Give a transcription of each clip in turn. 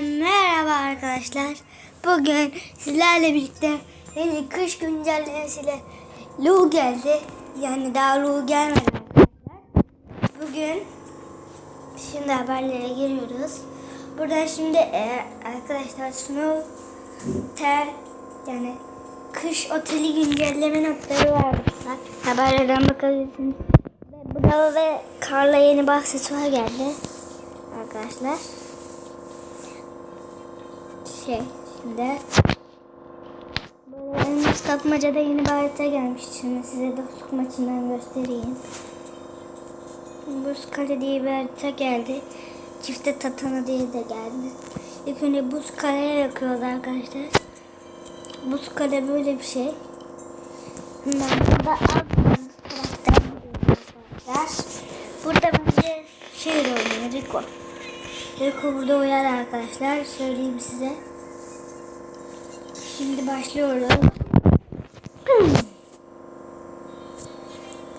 merhaba arkadaşlar. Bugün sizlerle birlikte yeni kış güncellemesiyle Lu geldi. Yani daha Lu gelmedi arkadaşlar. Bugün şimdi haberlere giriyoruz. Buradan şimdi e, arkadaşlar Snow Ter yani kış oteli güncelleme notları vermişler. Haberlerden bakabilirsiniz. Da ve Karla yeni bir aksesuar geldi. Arkadaşlar şimdi böyle elmas kapmacada yeni bir harita gelmiş. Şimdi size dostluk maçından göstereyim. Buz kale diye bir harita geldi. Çifte tatana diye de geldi. İlk önce buz kaleye yakıyoruz arkadaşlar. Buz kale böyle bir şey. Bundan burada arkadaşlar. Burada bence şey oynuyor Rico. Rico burada uyar arkadaşlar. Söyleyeyim size. Şimdi başlıyoruz.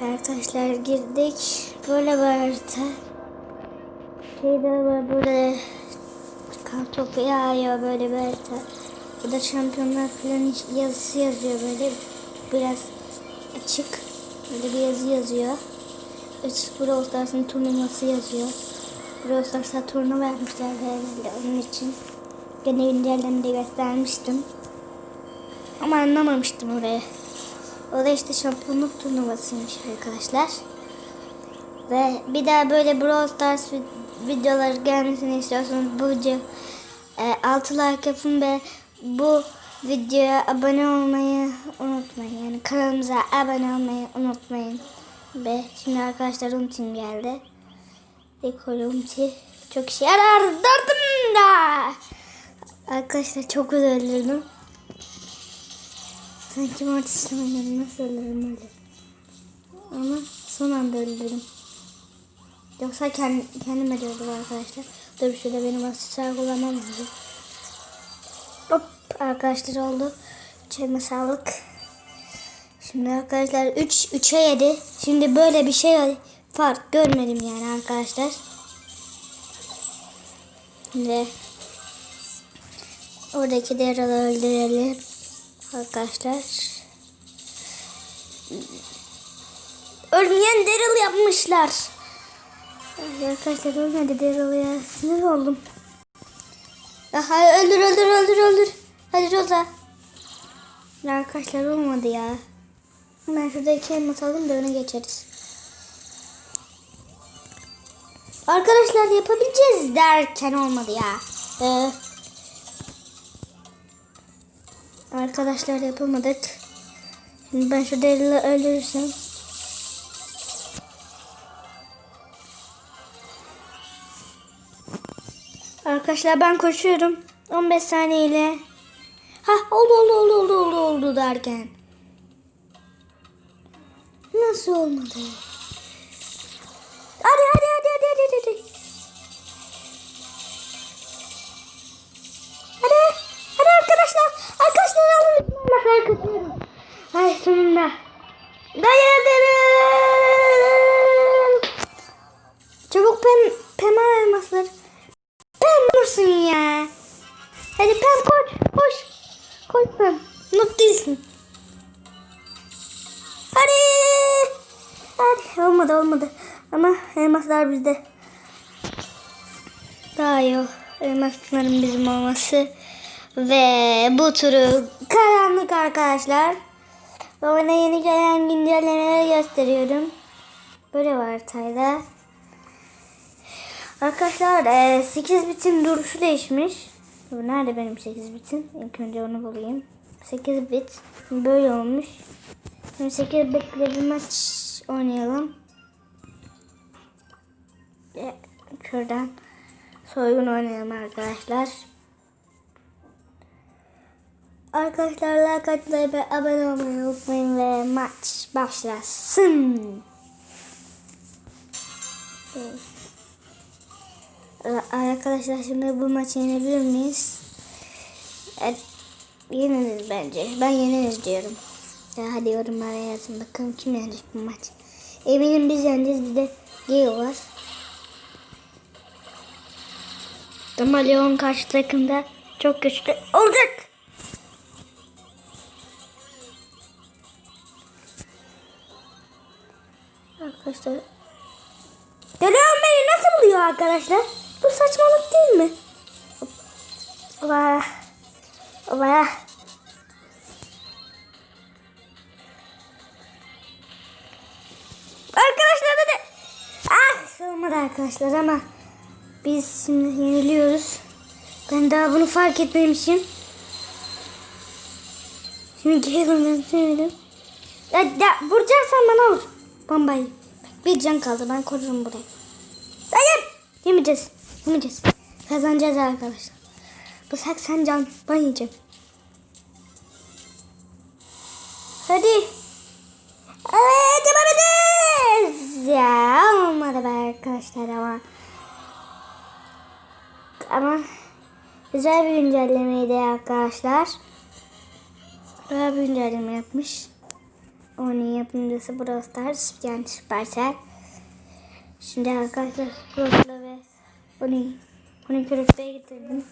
Arkadaşlar girdik. Böyle harita. Şeyde var böyle kar topu yağıyor böyle harita. Burada şampiyonlar falan yazısı yazıyor böyle. Biraz açık. Böyle bir yazı yazıyor. Üç Brawl Stars'ın turnuvası yazıyor. Brawl Stars'a turnuva vermişler herhalde onun için. Gene güncellemede göstermiştim. Ama anlamamıştım oraya. O da işte şampiyonluk turnuvasıymış arkadaşlar. Ve bir daha böyle Brawl Stars vid- videoları gelmesini istiyorsanız bu video e, 6 like yapın ve bu videoya abone olmayı unutmayın. Yani kanalımıza abone olmayı unutmayın. Ve şimdi arkadaşlar Umtim geldi. Dekor Umti çok işe yarar. Dördüm da. Arkadaşlar çok öldürdüm. Sanki Mortis'le oynadım. Nasıl öldürürüm öyle. Ama son anda öldürdüm. Yoksa kendim, kendim ölüyordum arkadaşlar. Dur şurada benim aksesuar kullanmam lazım. Hop arkadaşlar oldu. Çelme sağlık. Şimdi arkadaşlar 3 3'e 7. Şimdi böyle bir şey fark görmedim yani arkadaşlar. Şimdi oradaki deralı öldürelim. Arkadaşlar. Ölmeyen Daryl yapmışlar. Arkadaşlar ölmedi Daryl ya. Sinir oldum. Hayır öldür öldür öldür öldür. Hadi Rosa. Arkadaşlar olmadı ya. Ben şurada iki elmas alayım da öne geçeriz. Arkadaşlar yapabileceğiz derken olmadı ya. Ee, arkadaşlar yapamadık. Şimdi ben şu delili öldürürsem. Arkadaşlar ben koşuyorum. 15 saniyeyle. Ha oldu oldu oldu oldu oldu oldu derken. Nasıl olmadı? Hadi hadi hadi hadi hadi hadi. Hadi. Hadi arkadaşlar. Arkadaşlar Sonunda. Dayanırım. Çabuk pem, pema elmaslar. Pem musun ya? Hadi pem koş. Koş. Koş pem. Not değilsin. Hadi. Hadi. Olmadı olmadı. Ama elmaslar bizde. Daha iyi. Elmasların bizim olması. Ve bu turu karanlık arkadaşlar. Ve ona yeni gelen güncellemeleri gösteriyorum. Böyle var haritayla. Arkadaşlar e, 8 bitin duruşu değişmiş. Nerede benim 8 bitin? İlk önce onu bulayım. 8 bit böyle olmuş. Şimdi 8 bitle bir maç oynayalım. Ve şuradan soygun oynayalım arkadaşlar. Arkadaşlar like atmayı ve abone olmayı unutmayın ve maç başlasın. Evet. Arkadaşlar şimdi bu maçı yenebilir miyiz? Evet, yeniriz bence. Ben yeniriz diyorum. Ya hadi yorumlara yazın bakalım kim yenecek bu maç. Eminim biz yeneceğiz. Bir de Gale var. Ama Leon karşı takımda çok güçlü olacak. Arkadaşlar. Leon beni nasıl buluyor arkadaşlar? Bu saçmalık değil mi? Oba. Oba. Arkadaşlar hadi. Ah olmadı arkadaşlar ama biz şimdi yeniliyoruz. Ben daha bunu fark etmemişim. Şimdi gelmeden söyledim. Ya, ya vuracaksan bana vur. Bombayı. Bir can kaldı ben korurum burayı. Hayır. Yemeyeceğiz. Yemeyeceğiz. Kazanacağız arkadaşlar. Bu sak sen can. Ben yiyeceğim. Hadi. Evet yapabiliriz. Ya olmadı be arkadaşlar ama. Ama güzel bir güncellemeydi arkadaşlar. Güzel bir güncelleme yapmış. Onun yapımcısı Brawl Stars yani Supercell. Şimdi arkadaşlar Sprout'la ve onu onu körükteye getirdim.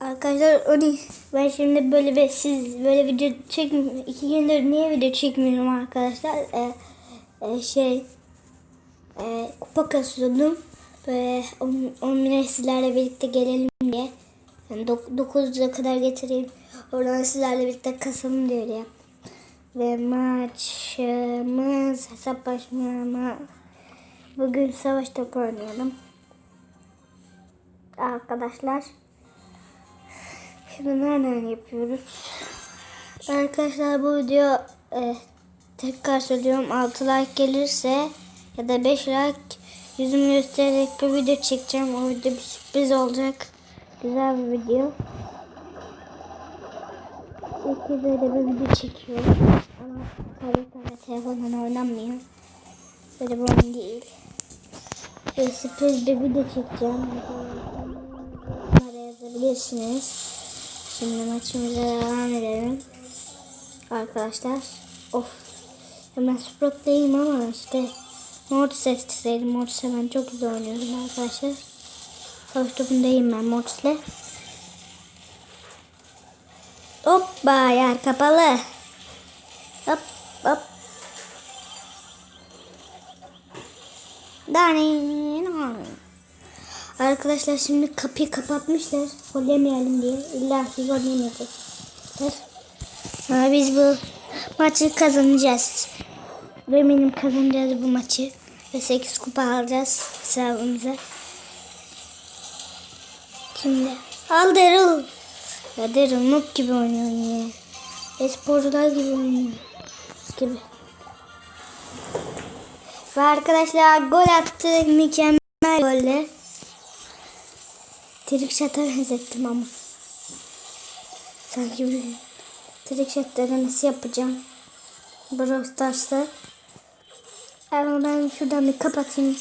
Arkadaşlar onu ben şimdi böyle bir siz böyle video çekmiyorum. iki gündür niye video çekmiyorum arkadaşlar? Ee, e, şey e, kupa kasıyordum. Böyle 10 bin sizlerle birlikte gelelim diye. Yani 9'a kadar getireyim. Oradan sizlerle birlikte kasalım diye öyle yaptım. Ve maçımız hesaplaşma Bugün savaş topu oynayalım. Arkadaşlar. Şimdi nereden yapıyoruz? Arkadaşlar bu video e, tekrar söylüyorum 6 like gelirse ya da 5 like yüzümü göstererek bir video çekeceğim. O video bir sürpriz olacak. Güzel bir video. İlk kez öyle bir çekiyorum. Ama tabii tabii telefondan oynanmıyor. Böyle bir oyun değil. Böyle sürpriz bir video çekeceğim. Bunlara yazabilirsiniz. Şimdi maçımıza devam edelim. Arkadaşlar. Of. Hemen Sprout'tayım ama işte Mortis isteseydim. Mortis'e ben çok güzel oynuyorum arkadaşlar. Savaş topundayım ben Mortis'le. Hoppa yer kapalı. Hop hop. Danin. Arkadaşlar şimdi kapıyı kapatmışlar. Gol diye. İlla ki gol biz bu maçı kazanacağız. Eminim kazanacağız bu maçı. Ve 8 kupa alacağız hesabımıza. Şimdi al Daryl. Ya Daryl noob gibi oynuyor ya. Esporcular gibi oynuyor. Gibi. Ve arkadaşlar gol attı. Mükemmel golle. Trik şata benzettim ama. Sanki bir trik şat denemesi yapacağım. Brawl Stars'ta. Ama ben şuradan bir kapatayım.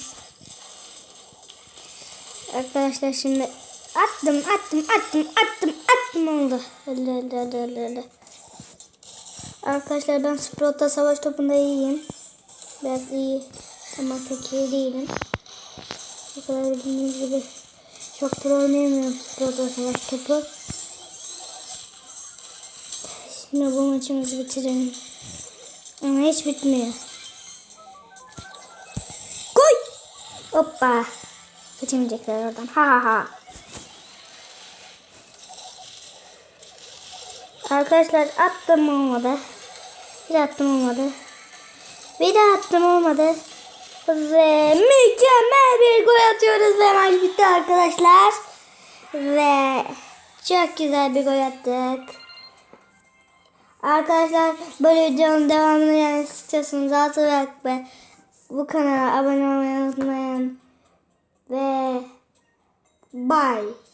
Arkadaşlar şimdi attım attım attım attım attım oldu. Öyle öyle öyle öyle. öyle. Arkadaşlar ben Sprout'ta savaş topunda iyiyim. Biraz iyi ama pek iyi değilim. Bu kadar bildiğiniz gibi çok pro oynayamıyorum Sprout'ta savaş topu. Şimdi bu maçımızı bitirelim. Ama hiç bitmiyor. Koy! Hoppa! Geçemeyecekler oradan. Ha ha ha. Arkadaşlar attım olmadı. Bir attım olmadı. Bir daha attım olmadı. Ve mükemmel bir gol atıyoruz ve maç bitti arkadaşlar. Ve çok güzel bir gol attık. Arkadaşlar böyle videonun devamını yani istiyorsanız altı like ve bu kanala abone olmayı unutmayın. Ve bye.